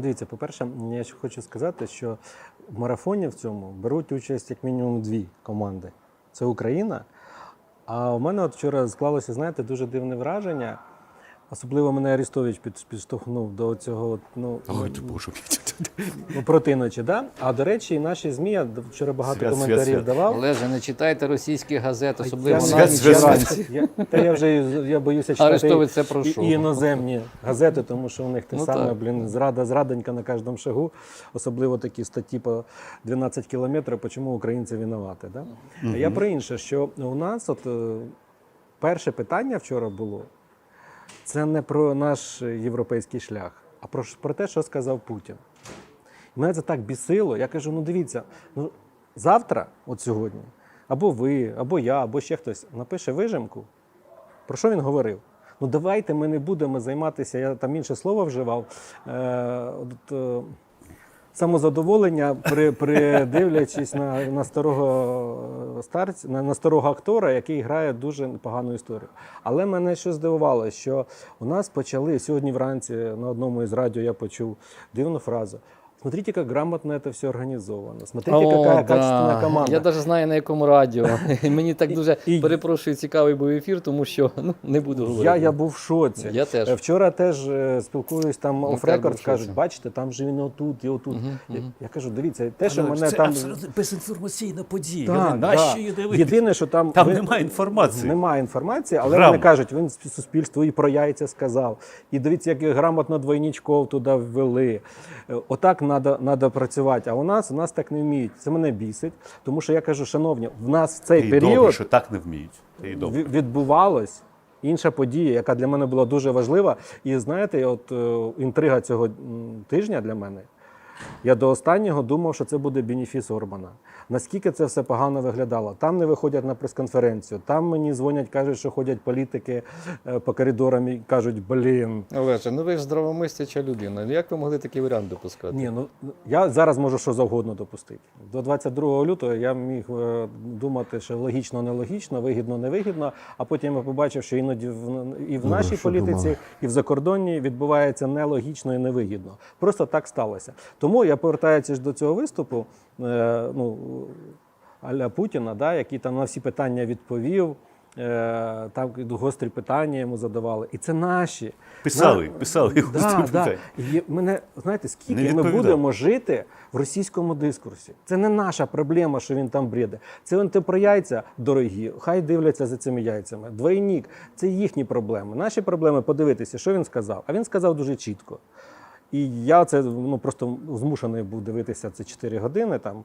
Дивіться, по-перше, я ще хочу сказати, що в марафоні в цьому беруть участь як мінімум дві команди. Це Україна. А у мене от вчора склалося, знаєте, дуже дивне враження. Особливо мене Арістович під, підштовхнув до цього ну, Ой, ти боже. ну, проти ночі. Да? А до речі, і наші ЗМІ, я вчора багато Свят, свят, коментарів свят. давав. Олеже, не читайте російські газети, особливо не- на Свят, свят. Я, та я вже я боюся читати це і, і іноземні газети, тому що у них те Ну, саме, так. блін, зрада, зрадонька на кожному шагу, особливо такі статті по 12 кілометрів, чому українці винуваті. Да? Я про інше, що у нас от е, перше питання вчора було, це не про наш європейський шлях, а про, про те, що сказав Путін. І Мене це так бісило. Я кажу: ну дивіться, ну завтра, от сьогодні, або ви, або я, або ще хтось напише вижимку. Про що він говорив? Ну давайте ми не будемо займатися, я там інше слово вживав. Е, от, е, самозадоволення, при, придивлячись на, на старого старця, на, на старого актора, який грає дуже погану історію. Але мене що здивувало, що у нас почали сьогодні вранці на одному із радіо я почув дивну фразу. Смотрите, как грамотно это все организовано. Смотрите, О, какая да. качественная команда. Я навіть знаю на якому радіо. Мені так дуже і- перепрошую, цікавий був ефір, тому що ну, не буду говорити. Я, я був в шоці. Я теж. Е, Вчора теж е, спілкуюсь там оф рекорд, кажуть, бачите, там же він отут і отут. Я, я кажу, дивіться, те, що Але мене це там. абсолютно безінформаційна подія. Так, Нащо да. її дивитися? Єдине, що там, Там ви- немає інформації. Немає інформації, але Грамотно. вони кажуть, він суспільству і про яйця сказав. І дивіться, як грамотно двойничков туди ввели. Е, Треба працювати. А у нас у нас так не вміють. Це мене бісить. Тому що я кажу, шановні, в нас в цей Ти період добре, що так не вміють. Ти добре. відбувалось. інша подія, яка для мене була дуже важлива. І знаєте, от е, інтрига цього тижня для мене. Я до останнього думав, що це буде бенефіс Орбана. Наскільки це все погано виглядало? Там не виходять на прес-конференцію, там мені дзвонять, кажуть, що ходять політики е, по коридорам і кажуть, блін. Олеже, ну ви ж здравомисляча людина. Як ви могли такий варіант допускати? Ні, ну я зараз можу що завгодно допустити. До 22 лютого я міг е, думати, що логічно, нелогічно, вигідно, невигідно. А потім я побачив, що іноді в і в нашій що політиці, думали? і в закордонній відбувається нелогічно і невигідно. Просто так сталося. Тому я повертаючись до цього виступу, е, ну аля Путіна, да, який там на всі питання відповів. е, Там гострі питання йому задавали, і це наші Писали, На- писали Да, гострі да. питання. І мене знаєте, скільки ми будемо жити в російському дискурсі? Це не наша проблема, що він там бреде. Це він про яйця дорогі. Хай дивляться за цими яйцями. Двойник це їхні проблеми. Наші проблеми подивитися, що він сказав. А він сказав дуже чітко. І я це ну просто змушений був дивитися це 4 години. Там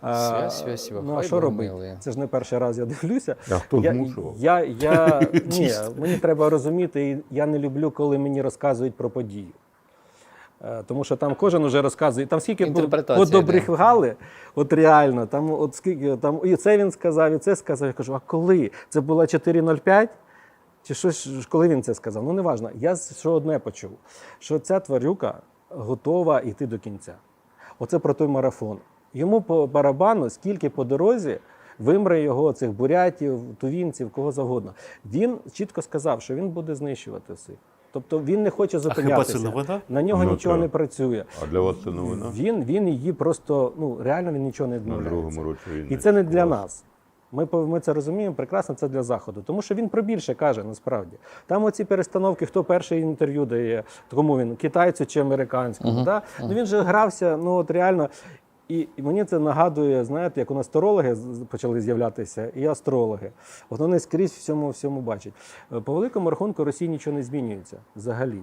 А, Связь, связь, связь. ну а Хай що робити? Це ж не перший раз я дивлюся. А хто я, змушував? я, я, ні, мені треба розуміти, і я не люблю, коли мені розказують про подію. Е, Тому що там кожен уже розказує, там скільки Інтерпретація, подобрехали, от реально, там от скільки там і це він сказав, і це сказав. Я кажу, а коли? Це було 4.05? Чи щось, коли він це сказав? Ну, неважно. Я що одне почув, що ця тварюка готова йти до кінця. Оце про той марафон. Йому по барабану, скільки по дорозі вимре його цих бурятів, тувінців, кого завгодно. Він чітко сказав, що він буде знищувати всіх. Тобто він не хоче зупинятися. На нього Ну, нічого так. не працює. А для вас це новина? Він, він її просто, ну реально він нічого не На другому році війни. І це не для нас. Ми, ми це розуміємо прекрасно, це для Заходу. Тому що він про більше каже насправді. Там оці перестановки, хто перший інтерв'ю дає, кому він китайцю чи американському. Да? Ну, він же грався, ну от реально. І, мені це нагадує, знаєте, як у нас астрологи почали з'являтися, і астрологи. От вони скрізь всьому всьому бачать. Е, По великому рахунку Росії нічого не змінюється взагалі.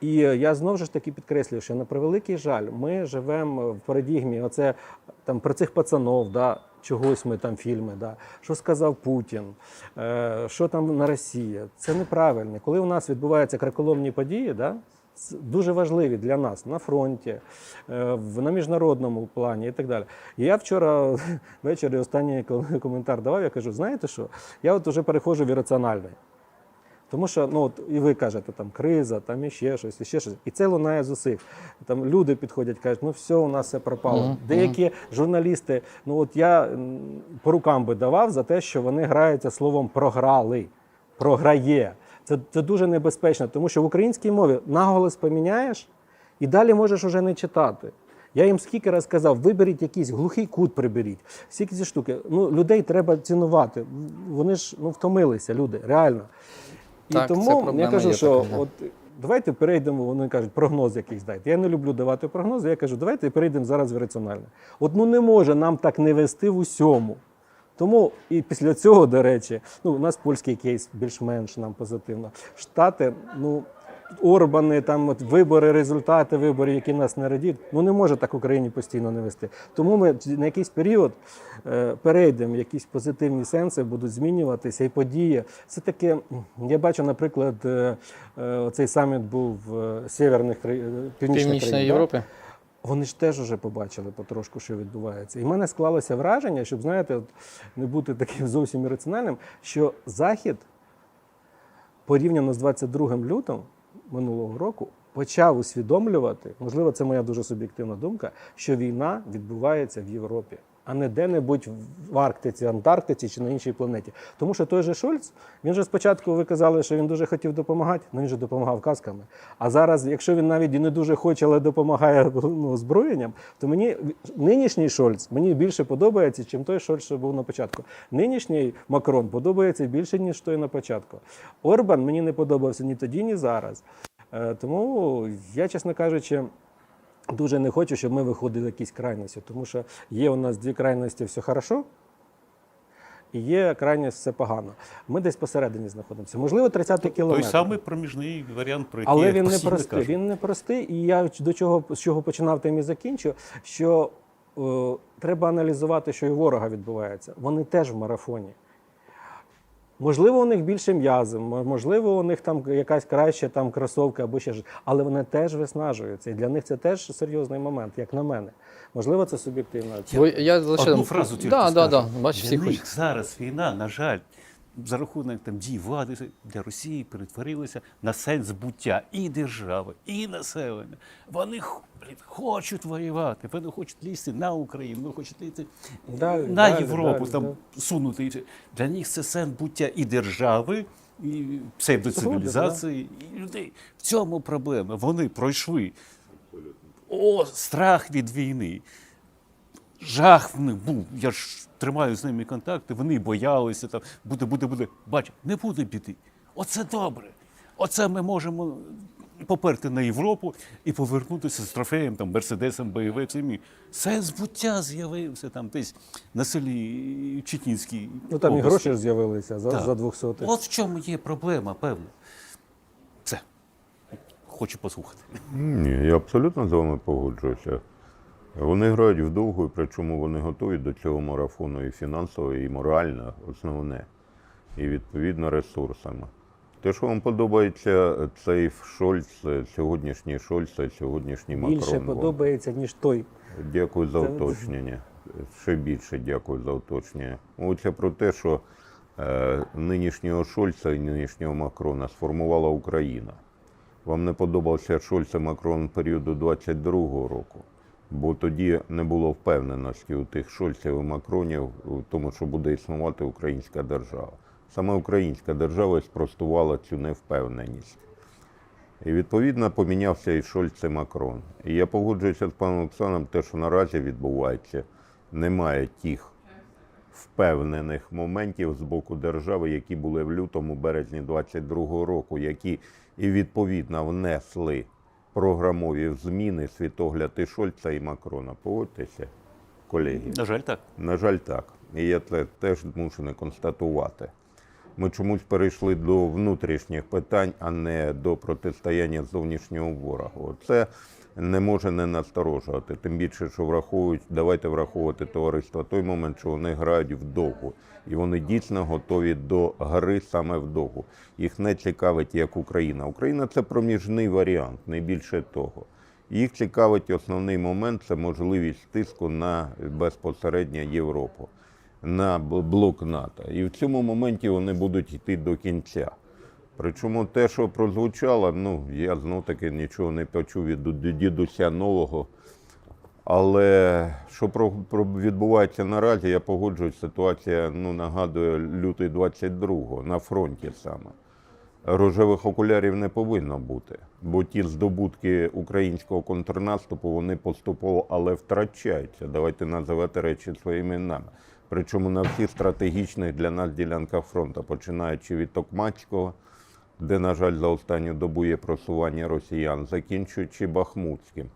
І е, я знову ж таки підкреслюю, що на превеликий жаль, ми живемо в парадігмі. Оце там про цих пацанов, да, чогось ми там фільми, да, що сказав Путін, е, що там на Росії. Це неправильно. Коли у нас відбуваються краколомні події, да, дуже важливі для нас на фронті, е, на міжнародному плані і так далі. Я вчора ввечері останній коментар давав, я кажу, знаєте що? Я от вже переходжу в ірраціональне. Тому що, ну от і ви кажете, там криза, там іще щось, іще щось. І це лунає з усіх. Там люди підходять, кажуть, ну все, у нас все пропало. Мгм, Деякі журналісти, ну от я по рукам би давав за те, що вони граються словом програли, програє. Це, це дуже небезпечно, тому що в українській мові наголос поміняєш, І далі можеш уже не читати. Я їм скільки раз казав, виберіть якийсь глухий кут, приберіть. Всі ці штуки. Ну, людей треба цінувати. Вони ж ну, втомилися, люди, реально. І Так, це тому я кажу, що така, от давайте перейдемо, вони кажуть, прогноз якийсь дайте. Я не люблю давати прогнози. Я кажу, давайте перейдемо зараз в раціональне. От ну не може нам так не вести в усьому. Тому і після цього, до речі, ну у нас польський кейс більш-менш нам позитивно. Штати, ну. Орбани, там от вибори, результати виборів, які нас не радіють, ну не може так Україні постійно не вести. Тому ми на якийсь період е, перейдемо, якісь позитивні сенси будуть змінюватися і події. Це таке, я бачу, наприклад, е, е, цей саміт був в северних північних країн. Європи. Вони ж теж вже побачили потрошку, що відбувається. І в мене склалося враження, щоб знаєте, от, не бути таким зовсім ірраціональним, що Захід порівняно з 22 лютим минулого року почав усвідомлювати, можливо, це моя дуже суб'єктивна думка, що війна відбувається в Європі, а не де-небудь в Арктиці, Антарктиці чи на іншій планеті. Тому що той же Шольц, він же спочатку ви казали, що він дуже хотів допомагати, ну він же допомагав казками. А зараз, якщо він навіть і не дуже хоче, але допомагає ну, озброєнням, то мені нинішній Шольц мені більше подобається, чим той Шольц, що був на початку. Нинішній Макрон подобається більше, ніж той на початку. Орбан мені не подобався ні тоді, ні зараз. Е, Тому я, чесно кажучи, дуже не хочу, щоб ми виходили в якісь крайності, тому що є у нас дві крайності все хорошо. І є крайність все погано. Ми десь посередині знаходимося. Можливо, 30-й кілометр. Той самий проміжний варіант, про який Але я він не простий. кажу. Він не простий. І я до чого з чого починав, тим і закінчу. Що е, треба аналізувати, що і ворога відбувається. Вони теж в марафоні. Можливо, у них більше м'язи, можливо, у них там якась краща там кросовка або ще ж, але вони теж виснажуються. І для них це теж серйозний момент, як на мене. Можливо, це суб'єктивна Я, я лише Одну фразу тільки да, да, скажу. да. да. Бачу, для хочуть. них зараз війна, на жаль, за рахунок там дій влади для Росії перетворилася на сенс буття і держави, і населення. Вони блін, хочуть воювати, вони хочуть лізти на Україну, вони хочуть лізти Далі, на далі, Європу, далі, там сунути. Для них це сенс буття і держави, і псевдоцивілізації, і людей. В цьому проблема. Вони пройшли о, страх від війни жах в них був. Я ж тримаю з ними контакти, вони боялися там, буде, буде, буде. Бач, не буде біди. Оце добре. Оце ми можемо поперти на Європу і повернутися з трофеєм, там, мерседесом, БМВ, всім. Сенс буття з'явився там десь на селі Читінській. Ну там і гроші ж з'явилися за, за 200 От в чому є проблема, певно. Все. Хочу послухати. Ні, я абсолютно з вами погоджуюся. Вони грають вдовго, і причому вони готові до цього марафону і фінансово, і морально, основне, і відповідно ресурсами. Те, що вам подобається цей Шольц, сьогоднішній Шольц, сьогоднішній Макрон. більше подобається, ніж той. Дякую за уточнення. Ще більше дякую за уточнення. Мовиться про те, що е, нинішнього Шольца і нинішнього Макрона сформувала Україна. Вам не подобався Шольц і Макрон періоду 22-го року, бо тоді не було впевненості у тих Шольців і Макронів у тому, що буде існувати українська держава. Саме українська держава спростувала цю невпевненість. І відповідно помінявся і Шольц, і Макрон. І я погоджуюся з паном Оксаном, те, що наразі відбувається, немає тих впевнених моментів з боку держави, які були в лютому, березні 22-го року, які і відповідно внесли програмові зміни світогляд і Шольца і Макрона. Погодьтеся, колеги. На жаль, так. На жаль, так. І я це теж змушений констатувати. Ми чомусь перейшли до внутрішніх питань, а не до протистояння зовнішнього ворога. Це не може не насторожувати. Тим більше, що враховують, давайте враховувати товариство той момент, що вони грають вдовгу. І вони дійсно готові до гри саме вдовгу. Їх не цікавить як Україна. Україна це проміжний варіант, не більше того. Їх цікавить основний момент це можливість тиску на безпосередньо Європу, на блок НАТО. І в цьому моменті вони будуть йти до кінця. Причому те, що прозвучало, ну, я знов-таки нічого не почув від дідуся нового. Але що про, про відбувається наразі, я погоджуюсь, ситуація ну, нагадує лютий 22-го на фронті саме. Рожевих окулярів не повинно бути, бо ті здобутки українського контрнаступу вони поступово але втрачаються. Давайте називати речі своїми іменами. Причому на всіх стратегічних для нас ділянках фронту, починаючи від Токмацького де, на жаль, за останню добу є просування росіян, закінчуючи Бахмутським.